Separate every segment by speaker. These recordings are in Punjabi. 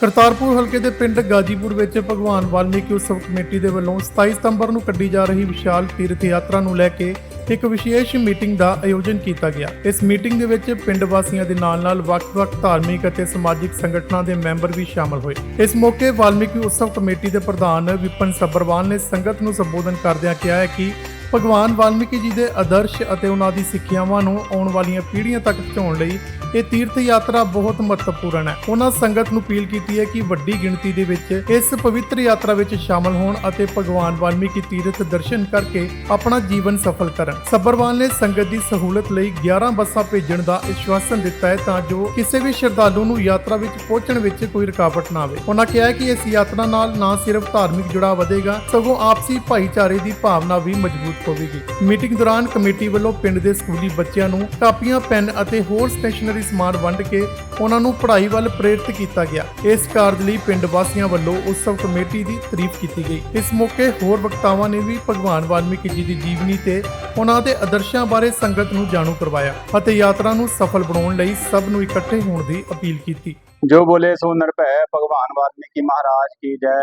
Speaker 1: ਕਰਤਾਰਪੁਰ ਹਲਕੇ ਦੇ ਪਿੰਡ ਗਾਜੀਪੁਰ ਵਿੱਚ ਭਗਵਾਨ ਵਾਲਮੀਕੀ ਉਤਸਵ ਕਮੇਟੀ ਦੇ ਵੱਲੋਂ 27 ਸਤੰਬਰ ਨੂੰ ਕੱਢੀ ਜਾ ਰਹੀ ਵਿਸ਼ਾਲ ਤੀਰਥ ਯਾਤਰਾ ਨੂੰ ਲੈ ਕੇ ਇੱਕ ਵਿਸ਼ੇਸ਼ ਮੀਟਿੰਗ ਦਾ ਆਯੋਜਨ ਕੀਤਾ ਗਿਆ। ਇਸ ਮੀਟਿੰਗ ਦੇ ਵਿੱਚ ਪਿੰਡ ਵਾਸੀਆਂ ਦੇ ਨਾਲ-ਨਾਲ ਵੱਖ-ਵੱਖ ਧਾਰਮਿਕ ਅਤੇ ਸਮਾਜਿਕ ਸੰਗਠਨਾਂ ਦੇ ਮੈਂਬਰ ਵੀ ਸ਼ਾਮਲ ਹੋਏ। ਇਸ ਮੌਕੇ ਵਾਲਮੀਕੀ ਉਤਸਵ ਕਮੇਟੀ ਦੇ ਪ੍ਰਧਾਨ ਵਿਪਨ ਸੱਬਰਵਾਲ ਨੇ ਸੰਗਤ ਨੂੰ ਸੰਬੋਧਨ ਕਰਦਿਆਂ ਕਿਹਾ ਹੈ ਕਿ ਭਗਵਾਨ ਵਾਲਮੀਕੀ ਜੀ ਦੇ ਆਦਰਸ਼ ਅਤੇ ਉਹਨਾਂ ਦੀ ਸਿੱਖਿਆਵਾਂ ਨੂੰ ਆਉਣ ਵਾਲੀਆਂ ਪੀੜ੍ਹੀਆਂ ਤੱਕ ਪਹੁੰਚਾਉਣ ਲਈ ਇਹ ਤੀਰਥ ਯਾਤਰਾ ਬਹੁਤ ਮਹੱਤਵਪੂਰਨ ਹੈ। ਉਹਨਾਂ ਸੰਗਤ ਨੂੰ ਅਪੀਲ ਕੀਤੀ ਹੈ ਕਿ ਵੱਡੀ ਗਿਣਤੀ ਦੇ ਵਿੱਚ ਇਸ ਪਵਿੱਤਰ ਯਾਤਰਾ ਵਿੱਚ ਸ਼ਾਮਲ ਹੋਣ ਅਤੇ ਭਗਵਾਨ ਵਾਲਮੀਕੀ ਤੀਰਥ ਦਰਸ਼ਨ ਕਰਕੇ ਆਪਣਾ ਜੀਵਨ ਸਫਲ ਕਰਨ। ਸੱਬਰਵਾਲ ਨੇ ਸੰਗਤ ਦੀ ਸਹੂਲਤ ਲਈ 11 ਬੱਸਾਂ ਭੇਜਣ ਦਾ ਵਿਸ਼ਵਾਸਨ ਦਿੱਤਾ ਹੈ ਤਾਂ ਜੋ ਕਿਸੇ ਵੀ ਸ਼ਰਧਾਲੂ ਨੂੰ ਯਾਤਰਾ ਵਿੱਚ ਪਹੁੰਚਣ ਵਿੱਚ ਕੋਈ ਰੁਕਾਵਟ ਨਾ ਆਵੇ। ਉਹਨਾਂ ਕਿਹਾ ਕਿ ਇਸ ਯਾਤਰਾ ਨਾਲ ਨਾ ਸਿਰਫ ਧਾਰਮਿਕ ਜੁੜਾਅ ਵਧੇਗਾ, ਸਗੋਂ ਆਪਸੀ ਭਾਈਚਾਰੇ ਦੀ ਭਾਵਨਾ ਵੀ ਮਜ਼ਬੂਤ ਹੋਵੇਗੀ। ਮੀਟਿੰਗ ਦੌਰਾਨ ਕਮੇਟੀ ਵੱਲੋਂ ਪਿੰਡ ਦੇ ਸਕੂਲੀ ਬੱਚਿਆਂ ਨੂੰ ਕਾਪੀਆਂ, ਪੈਨ ਅਤੇ ਹੋਰ ਸਟੇਸ਼ਨਰੀ ਸਮਾਨ ਵੰਡ ਕੇ ਉਹਨਾਂ ਨੂੰ ਪੜ੍ਹਾਈ ਵੱਲ ਪ੍ਰੇਰਿਤ ਕੀਤਾ ਗਿਆ। ਇਸ ਕਾਰਜ ਲਈ ਪਿੰਡ ਵਾਸੀਆਂ ਵੱਲੋਂ ਉਤਸਵ ਕਮੇਟੀ ਦੀ ਤਾਰੀਫ ਕੀਤੀ ਗਈ। ਇਸ ਮੌਕੇ ਹੋਰ ਵਕਤਾਵਾਂ ਨੇ ਵੀ ਭਗਵਾਨ ਵਾਲਮੀਕੀ ਜੀ ਦੀ ਜੀਵਨੀ ਤੇ ਉਹਨਾਂ ਦੇ ਆਦਰਸ਼ਾਂ ਬਾਰੇ ਸੰਗਤ ਨੂੰ ਜਾਣੂ ਕਰਵਾਇਆ ਅਤੇ ਯਾਤਰਾ ਨੂੰ ਸਫਲ ਬਣਾਉਣ ਲਈ ਸਭ ਨੂੰ ਇਕੱਠੇ ਹੋਣ ਦੀ ਅਪੀਲ ਕੀਤੀ।
Speaker 2: ਜੋ ਬੋਲੇ ਸੋ ਨਿਰਭੈ, ਭਗਵਾਨ ਵਾਲਮੀਕੀ ਮਹਾਰਾਜ ਕੀ ਜੈ।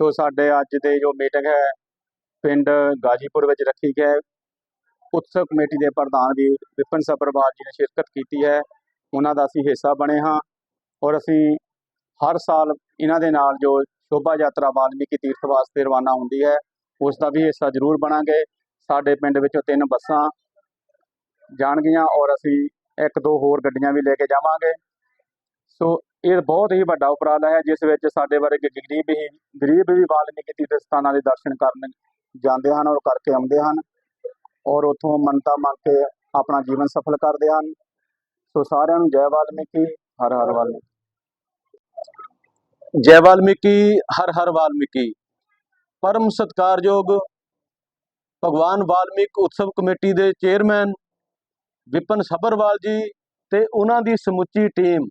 Speaker 2: ਸੋ ਸਾਡੇ ਅੱਜ ਦੇ ਜੋ ਮੀਟਿੰਗ ਹੈ, ਪਿੰਡ ਗਾਜੀਪੁਰ ਵਿੱਚ ਰੱਖੀ ਗਈ। ਉਤਸਵ ਕਮੇਟੀ ਦੇ ਪ੍ਰਧਾਨ ਵੀ ਵਿਪਨ ਸਬਰਵਾਲ ਜੀ ਨੇ ਸ਼ਿਰਕਤ ਕੀਤੀ ਹੈ। ਉਹਨਾਂ ਦਾ ਅਸੀਂ ਹਿੱਸਾ ਬਣੇ ਹਾਂ ਔਰ ਅਸੀਂ ਹਰ ਸਾਲ ਇਹਨਾਂ ਦੇ ਨਾਲ ਜੋ ਸ਼ੋਭਾ ਯਾਤਰਾ ਵਾਲਮੀਕੀ ਤੀਰਥ ਵਾਸਤੇ ਰਵਾਨਾ ਹੁੰਦੀ ਹੈ, ਉਸ ਦਾ ਵੀ ਹਿੱਸਾ ਜ਼ਰੂਰ ਬਣਾਂਗੇ। ਸਾਡੇ ਪਿੰਡ ਵਿੱਚੋਂ ਤਿੰਨ ਬੱਸਾਂ ਜਾਣਗੀਆਂ ਔਰ ਅਸੀਂ ਇੱਕ ਦੋ ਹੋਰ ਗੱਡੀਆਂ ਵੀ ਲੈ ਕੇ ਜਾਵਾਂਗੇ। ਸੋ ਇਹ ਬਹੁਤ ਹੀ ਵੱਡਾ ਉਪਰਾਲਾ ਹੈ, ਜਿਸ ਵਿੱਚ ਸਾਡੇ ਵਰਗੇ ਗਰੀਬ ਹੀ, ਗਰੀਬ ਵੀ ਵਾਲਮੀਕੀ ਤੀਰਥ ਸਥਾਨਾਂ ਦੇ ਦਰਸ਼ਨ ਕਰਨ ਜਾਂਦੇ ਹਨ ਔਰ ਕਰਕੇ ਆਉਂਦੇ ਹਨ। ਔਰ ਉਥੋਂ ਮੰਨਤਾ ਮੰਗ ਕੇ ਆਪਣਾ ਜੀਵਨ ਸਫਲ ਕਰਦੇ ਹਨ। ਸੋ ਸਾਰਿਆਂ ਨੂੰ ਜੈ ਵਾਲਮੀਕੀ, ਹਰ ਹਰ ਵਾਲਮੀਕੀ।
Speaker 3: ਜੈ ਵਾਲਮੀਕੀ, ਹਰ ਹਰ ਵਾਲਮੀਕੀ। ਪਰਮ ਸਤਕਾਰਯੋਗ ਭਗਵਾਨ ਵਾਲਮੀਕ ਉਤਸਵ ਕਮੇਟੀ ਦੇ ਚੇਅਰਮੈਨ ਵਿਪਨ ਸਬਰਵਾਲ ਜੀ ਤੇ ਉਹਨਾਂ ਦੀ ਸਮੁੱਚੀ ਟੀਮ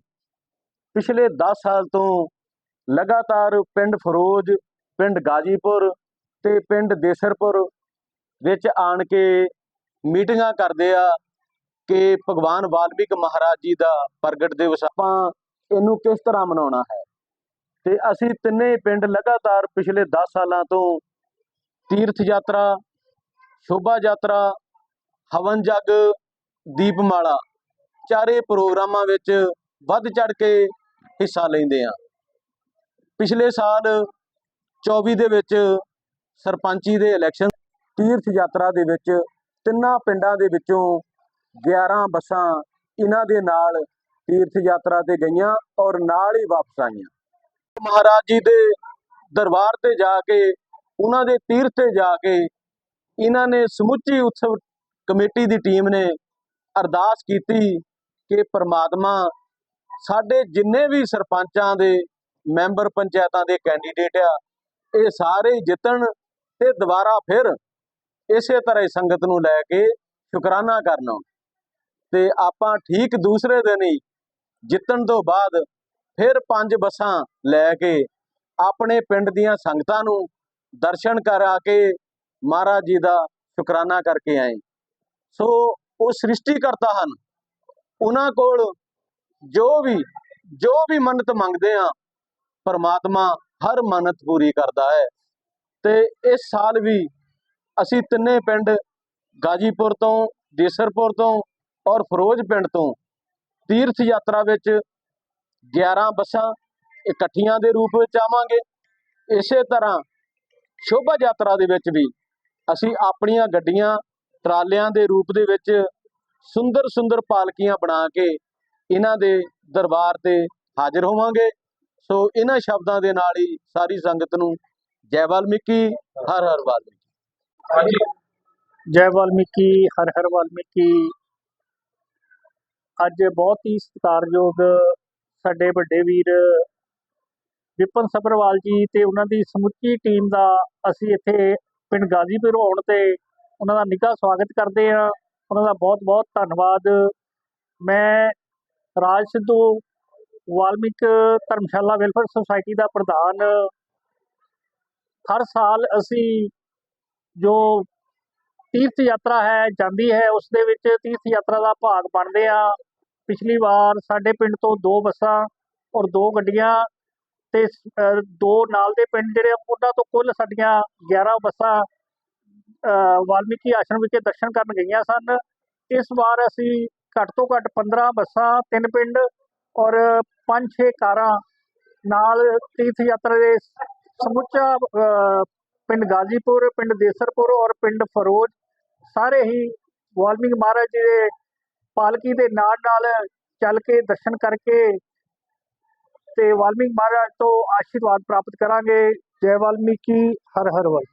Speaker 3: ਪਿਛਲੇ 10 ਸਾਲ ਤੋਂ ਲਗਾਤਾਰ ਪਿੰਡ ਫਰੋਜ਼, ਪਿੰਡ ਗਾਜੀਪੁਰ ਤੇ ਪਿੰਡ ਦੇਸਰਪੁਰ ਵਿੱਚ ਆਣ ਕੇ ਮੀਟਿੰਗਾਂ ਕਰਦੇ ਆ ਕਿ ਭਗਵਾਨ ਵਾਲਮੀਕ ਮਹਾਰਾਜ ਜੀ ਦਾ ਪ੍ਰਗਟ ਦਿਵਸ ਆਪਾਂ ਇਹਨੂੰ ਕਿਸ ਤਰ੍ਹਾਂ ਮਨਾਉਣਾ ਹੈ? ਤੇ ਅਸੀਂ ਤਿੰਨੇ ਪਿੰਡ ਲਗਾਤਾਰ ਪਿਛਲੇ 10 ਸਾਲਾਂ ਤੋਂ ਤੀਰਥ ਯਾਤਰਾ, ਸ਼ੋਭਾ ਯਾਤਰਾ, ਹਵਨ ਜਗ, ਦੀਪਮਾਲਾ ਚਾਰੇ ਪ੍ਰੋਗਰਾਮਾਂ ਵਿੱਚ ਵੱਧ ਚੜ ਕੇ ਹਿੱਸਾ ਲੈਂਦੇ ਆ ਪਿਛਲੇ ਸਾਲ 24 ਦੇ ਵਿੱਚ ਸਰਪੰਚੀ ਦੇ ਇਲੈਕਸ਼ਨ ਤੀਰਥ ਯਾਤਰਾ ਦੇ ਵਿੱਚ ਤਿੰਨਾਂ ਪਿੰਡਾਂ ਦੇ ਵਿੱਚੋਂ 11 ਬੱਸਾਂ ਇਹਨਾਂ ਦੇ ਨਾਲ ਤੀਰਥ ਯਾਤਰਾ ਤੇ ਗਈਆਂ ਔਰ ਨਾਲ ਹੀ ਵਾਪਸ ਆਈਆਂ। ਮਹਾਰਾਜ ਜੀ ਦੇ ਦਰਬਾਰ ਤੇ ਜਾ ਕੇ, ਉਹਨਾਂ ਦੇ ਤੀਰਥ ਤੇ ਜਾ ਕੇ ਇਹਨਾਂ ਨੇ ਸਮੁੱਚੀ ਉਤਸਵ ਕਮੇਟੀ ਦੀ ਟੀਮ ਨੇ ਅਰਦਾਸ ਕੀਤੀ ਕਿ ਪ੍ਰਮਾਤਮਾ ਸਾਡੇ ਜਿੰਨੇ ਵੀ ਸਰਪੰਚਾਂ ਦੇ, ਮੈਂਬਰ ਪੰਚਾਇਤਾਂ ਦੇ ਕੈਂਡੀਡੇਟ ਆ, ਇਹ ਸਾਰੇ ਜਿੱਤਣ ਤੇ ਦੁਬਾਰਾ ਫਿਰ ਇਸੇ ਤਰ੍ਹਾਂ ਹੀ ਸੰਗਤ ਨੂੰ ਲੈ ਕੇ ਸ਼ੁਕਰਾਨਾ ਕਰਨਾ। ਤੇ ਆਪਾਂ ਠੀਕ ਦੂਸਰੇ ਦਿਨ ਹੀ ਜਿੱਤਣ ਤੋਂ ਬਾਅਦ ਫਿਰ ਪੰਜ ਬੱਸਾਂ ਲੈ ਕੇ ਆਪਣੇ ਪਿੰਡ ਦੀਆਂ ਸੰਗਤਾਂ ਨੂੰ ਦਰਸ਼ਨ ਕਰਾ ਕੇ ਮਹਾਰਾਜ ਜੀ ਦਾ ਸ਼ੁਕਰਾਨਾ ਕਰਕੇ ਆਏ। ਸੋ ਉਹ ਸ੍ਰਿਸ਼ਟੀਕਰਤਾ ਹਨ। ਉਹਨਾਂ ਕੋਲ ਜੋ ਵੀ ਜੋ ਵੀ ਮੰਨਤ ਮੰਗਦੇ ਆ, ਪਰਮਾਤਮਾ ਹਰ ਮੰਨਤ ਪੂਰੀ ਕਰਦਾ ਹੈ। ਤੇ ਇਸ ਸਾਲ ਵੀ ਅਸੀਂ ਤਿੰਨੇ ਪਿੰਡ ਗਾਜੀਪੁਰ ਤੋਂ, ਦੇਸਰਪੁਰ ਤੋਂ ਔਰ ਫਿਰੋਜ਼ ਪਿੰਡ ਤੋਂ ਤੀਰਥ ਯਾਤਰਾ ਵਿੱਚ 11 ਬੱਸਾਂ ਇਕੱਠੀਆਂ ਦੇ ਰੂਪ ਵਿੱਚ ਆਵਾਂਗੇ। ਇਸੇ ਤਰ੍ਹਾਂ ਸ਼ੋਭਾ ਯਾਤਰਾ ਦੇ ਵਿੱਚ ਵੀ ਅਸੀਂ ਆਪਣੀਆਂ ਗੱਡੀਆਂ, ਟਰਾਲਿਆਂ ਦੇ ਰੂਪ ਦੇ ਵਿੱਚ ਸੁੰਦਰ ਸੁੰਦਰ ਪਾਲਕੀਆਂ ਬਣਾ ਕੇ ਇਹਨਾਂ ਦੇ ਦਰਬਾਰ ਤੇ ਹਾਜ਼ਰ ਹੋਵਾਂਗੇ। ਸੋ ਇਹਨਾਂ ਸ਼ਬਦਾਂ ਦੇ ਨਾਲ ਹੀ ਸਾਰੀ ਸੰਗਤ ਨੂੰ ਜੈ ਵਾਲਮੀਕੀ ਹਰ ਹਰ ਵਾਲਮੀਕੀ।
Speaker 4: ਜੈ ਵਾਲਮੀਕੀ, ਹਰ ਹਰ ਵਾਲਮੀਕੀ। ਅੱਜ ਬਹੁਤ ਹੀ ਸਤਿਕਾਰਯੋਗ ਸਾਡੇ ਵੱਡੇ ਵੀਰ ਵਿਪਨ ਸਬਰਵਾਲ ਜੀ ਤੇ ਉਹਨਾਂ ਦੀ ਸਮੁੱਚੀ ਟੀਮ ਦਾ ਅਸੀਂ ਇੱਥੇ ਪਿੰਡ ਗਾਜ਼ੀਪੁਰ ਆਉਣ ਤੇ ਉਹਨਾਂ ਦਾ ਨਿੱਘਾ ਸਵਾਗਤ ਕਰਦੇ ਆ ਉਹਨਾਂ ਦਾ ਬਹੁਤ ਬਹੁਤ ਧੰਨਵਾਦ। ਮੈਂ ਰਾਜ ਸਿੱਧੂ ਵਾਲਮੀਕ ਧਰਮਸ਼ਾਲਾ ਵੈਲਫੇਅਰ ਸੁਸਾਇਟੀ ਦਾ ਪ੍ਰਧਾਨ। ਹਰ ਸਾਲ ਅਸੀਂ ਜੋ ਤੀਰਥ ਯਾਤਰਾ ਹੈ ਜਾਂਦੀ ਹੈ ਉਸ ਦੇ ਵਿੱਚ ਤੀਰਥ ਯਾਤਰਾ ਦਾ ਭਾਗ ਬਣਦੇ ਆ। ਪਿਛਲੀ ਵਾਰ ਸਾਡੇ ਪਿੰਡ ਤੋਂ ਦੋ ਬੱਸਾਂ ਔਰ ਦੋ ਗੱਡੀਆਂ ਤੇ ਦੋ ਨਾਲ ਦੇ ਪਿੰਡ ਜਿਹੜੇ ਉਹਨਾਂ ਤੋਂ ਕੁੱਲ ਸਾਡੀਆਂ 11 ਬੱਸਾਂ ਅਹ ਵਾਲਮੀਕੀ ਆਸ਼ਰਮ ਵਿਖੇ ਦਰਸ਼ਨ ਕਰਨ ਗਈਆਂ ਸਨ। ਇਸ ਵਾਰ ਅਸੀਂ ਘੱਟ ਤੋਂ ਘੱਟ 15 ਬੱਸਾਂ ਤਿੰਨ ਪਿੰਡ ਔਰ 5-6 ਕਾਰਾਂ ਨਾਲ ਤੀਰਥ ਯਾਤਰਾ ਦੇ ਸਮੁੱਚਾ ਅਹ, ਪਿੰਡ ਗਾਜ਼ੀਪੁਰ, ਪਿੰਡ ਦੇਸਰਪੁਰ ਔਰ ਪਿੰਡ ਫਰੋਜ਼, ਸਾਰੇ ਹੀ ਵਾਲਮੀਕ ਮਹਾਰਾਜ ਜੀ ਦੇ ਪਾਲਕੀ ਦੇ ਨਾਲ ਨਾਲ ਚੱਲ ਕੇ ਦਰਸ਼ਨ ਕਰਕੇ ਤੇ ਵਾਲਮੀਕ ਮਹਾਰਾਜ ਤੋਂ ਆਸ਼ੀਰਵਾਦ ਪ੍ਰਾਪਤ ਕਰਾਂਗੇ। ਜੈ ਵਾਲਮੀਕੀ, ਹਰ ਹਰ ਵਾਲ